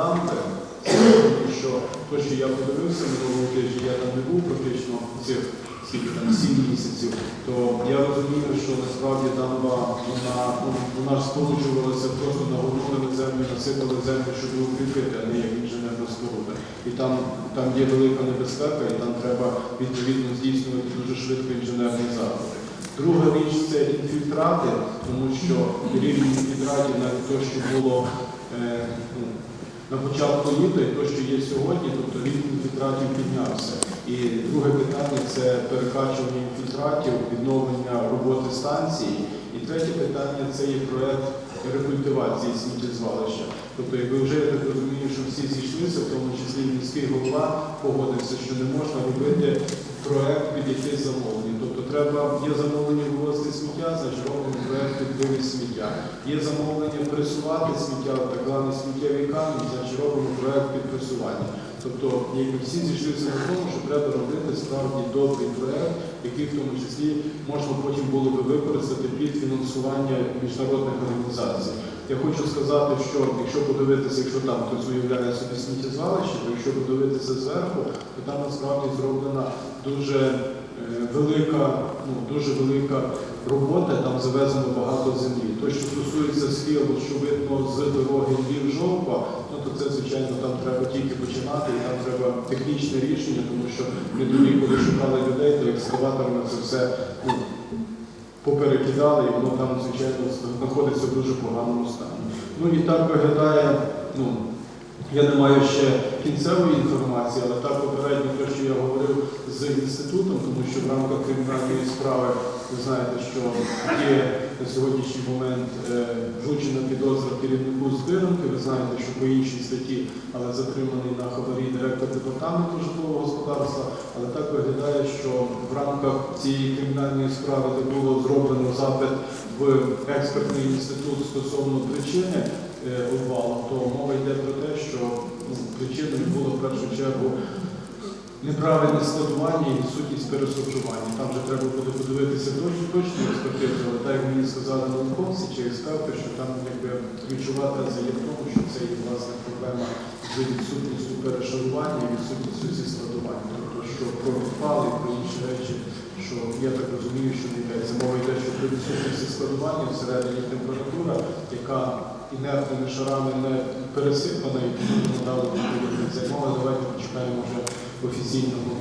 додам, що то, що я подивився минулого тижня, я там не був практично цих там сім місяців, то я розумію, що насправді дамба вона, ну, вона ж сполучувалася просто нагорнули землю, насипали землю, щоб її укріпити, а не як інженерна споруда. І там, там є велика небезпека, і там треба відповідно здійснювати дуже швидко інженерні заходи. Друга річ це інфільтрати, тому що рівень інфільтратів навіть те, що було е, ну, на початку літа, і те, що є сьогодні, тобто рівень інфільтратів піднявся. І друге питання це перекачування інфільтратів, відновлення роботи станції. І третє питання це є проект рекультивації сміттєзвалища. Тобто, якби вже я так розумію, що всі зійшлися, в тому числі міський голова погодився, що не можна робити проект під якесь замовлення. Тобто треба, є замовлення вивозити сміття, значить робимо проект під вивіз сміття. Є замовлення пресувати сміття, так званий сміттєвий камінь, значить робимо проект під пресування. Тобто, якби всі зійшлися на тому, що треба робити справді добрий проект, який в тому числі можна потім було би використати під фінансування міжнародних організацій. Я хочу сказати, що якщо подивитися, якщо там хтось уявляє собі сміттєзвалище, то якщо подивитися зверху, то там насправді зроблена дуже е, велика, ну дуже велика робота, там завезено багато землі. То, що стосується схилу, що видно з дороги Львів жовпа, ну то це звичайно там треба тільки починати, і там треба технічне рішення, тому що ми тоді, коли шукали людей, то екскаваторами це все ну, поперекидали, і воно там, звичайно, знаходиться в дуже поганому стані. Ну і так виглядає, ну, я не маю ще кінцевої інформації, але так попередньо те, що я говорив з інститутом, тому що в рамках кримінальної справи ви знаєте, що є на сьогоднішній момент е, вручена підозра керівнику збиранки. Ви знаєте, що по іншій статті, але затриманий на хабарі директор департаменту житлового господарства. Але так виглядає, що в рамках цієї кримінальної справи, де було зроблено запит в експертний інститут стосовно причини е, обвалу, то мова йде про те, що ну, причиною було в першу чергу неправильне складування і відсутність пересортування. Там вже треба буде подивитися точно експертизу, але так як мені сказали науковці чи експерти, що там якби ключова теза є в тому, що це є власне проблема з відсутністю перешарування і відсутністю зі складування. Тобто, що про відпали про інші речі, що я так розумію, що йдеться. Мова йде, що при відсутності складування всередині температура, яка інертними шарами не пересипана і тому надали займова. Давайте почекаємо вже офіційного